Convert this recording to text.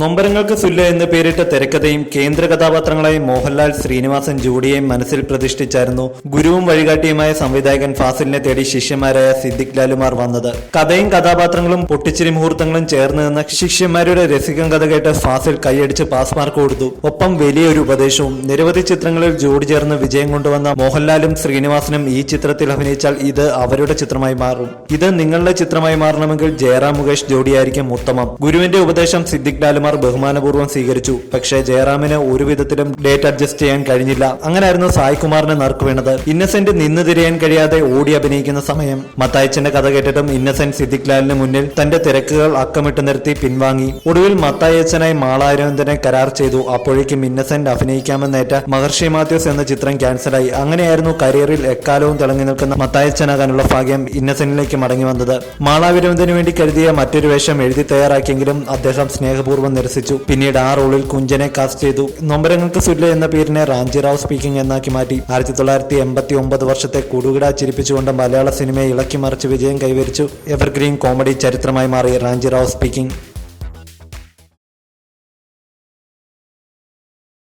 നൊമ്പരങ്ങൾക്ക് സുല്ല എന്ന് പേരിട്ട തിരക്കഥയും കേന്ദ്ര കഥാപാത്രങ്ങളായി മോഹൻലാൽ ശ്രീനിവാസൻ ജോഡിയെയും മനസ്സിൽ പ്രതിഷ്ഠിച്ചായിരുന്നു ഗുരുവും വഴികാട്ടിയുമായ സംവിധായകൻ ഫാസിലിനെ തേടി ശിഷ്യന്മാരായ സിദ്ദിഖ് ലാലുമാർ വന്നത്. കഥയും കഥാപാത്രങ്ങളും പൊട്ടിച്ചിരി മുഹൂർത്തങ്ങളും ചേർന്ന് നിന്ന ശിഷ്യന്മാരുടെ രസികം കഥ കേട്ട് ഫാസിൽ കൈയടിച്ച് പാസ് മാർക്ക് കൊടുത്തു. ഒപ്പം വലിയൊരു ഉപദേശവും നിരവധി ചിത്രങ്ങളിൽ ജോഡി ചേർന്ന് വിജയം കൊണ്ടുവന്ന മോഹൻലാലും ശ്രീനിവാസനും ഈ ചിത്രത്തിൽ അഭിനയിച്ചാൽ ഇത് അവരുടെ ചിത്രമായി മാറും. ഇത് നിങ്ങളുടെ ചിത്രമായി മാറണമെങ്കിൽ ജയറാം മുകേഷ് ജോഡിയായിരിക്കും ഉത്തമം. ഗുരുവിന്റെ ഉപദേശം സിദ്ദിഖ് ലാലുമാർ ബഹുമാനപൂർവം സ്വീകരിച്ചു. പക്ഷേ ജയറാമിന് ഒരുവിധത്തിലും ഡേറ്റ് അഡ്ജസ്റ്റ് ചെയ്യാൻ കഴിഞ്ഞില്ല. അങ്ങനെയായിരുന്നു സായ്കുമാറിന് നറുക്ക് വീണത്. ഇന്നസെന്റ് നിന്ന് തിരയാൻ കഴിയാതെ ഓടി അഭിനയിക്കുന്ന സമയം. മത്തായച്ചന്റെ കഥ കേട്ടിട്ടും ഇന്നസെന്റ് സിദ്ദിഖ് ലാലിന് മുന്നിൽ തന്റെ തിരക്കുകൾ അക്കമിട്ട് നിർത്തി പിൻവാങ്ങി. ഒടുവിൽ മത്തായച്ചനായി മാളാരവിന്ദനെ കരാർ ചെയ്തു. അപ്പോഴേക്കും ഇന്നസെന്റ് അഭിനയിക്കാമെന്നേറ്റ മഹർഷി മാത്യൂസ് എന്ന ചിത്രം ക്യാൻസലായി. അങ്ങനെയായിരുന്നു കരിയറിൽ എക്കാലവും തിളങ്ങി നിൽക്കുന്ന മത്തായച്ചനാകാനുള്ള ഭാഗ്യം ഇന്നസെന്റിലേക്ക് മടങ്ങി വന്നത്. മാളാവിരവിന്ദന് വേണ്ടി കരുതിയ മറ്റൊരു വേഷം എഴുതി തയ്യാറാക്കിയെങ്കിലും അദ്ദേഹം സ്നേഹപൂർവം നിരസിച്ചു. പിന്നീട് ആ റോളിൽ കുഞ്ചനെ കാസ്റ്റ് ചെയ്തു. നൊമ്പരങ്ങൾക്ക് സുല്ല എന്ന പേരിനെ റാഞ്ചിറാവ് സ്പീക്കിംഗ് എന്നാക്കി മാറ്റി. ആയിരത്തി തൊള്ളായിരത്തി എൺപത്തി ഒമ്പത് വർഷത്തെ കുടുകിട ചിരിപ്പിച്ചുകൊണ്ട് മലയാള സിനിമയെ ഇളക്കി മറിച്ച് വിജയം കൈവരിച്ചു. എവർഗ്രീൻ കോമഡി ചരിത്രമായി മാറി റാഞ്ചിറാവ് സ്പീക്കിംഗ്.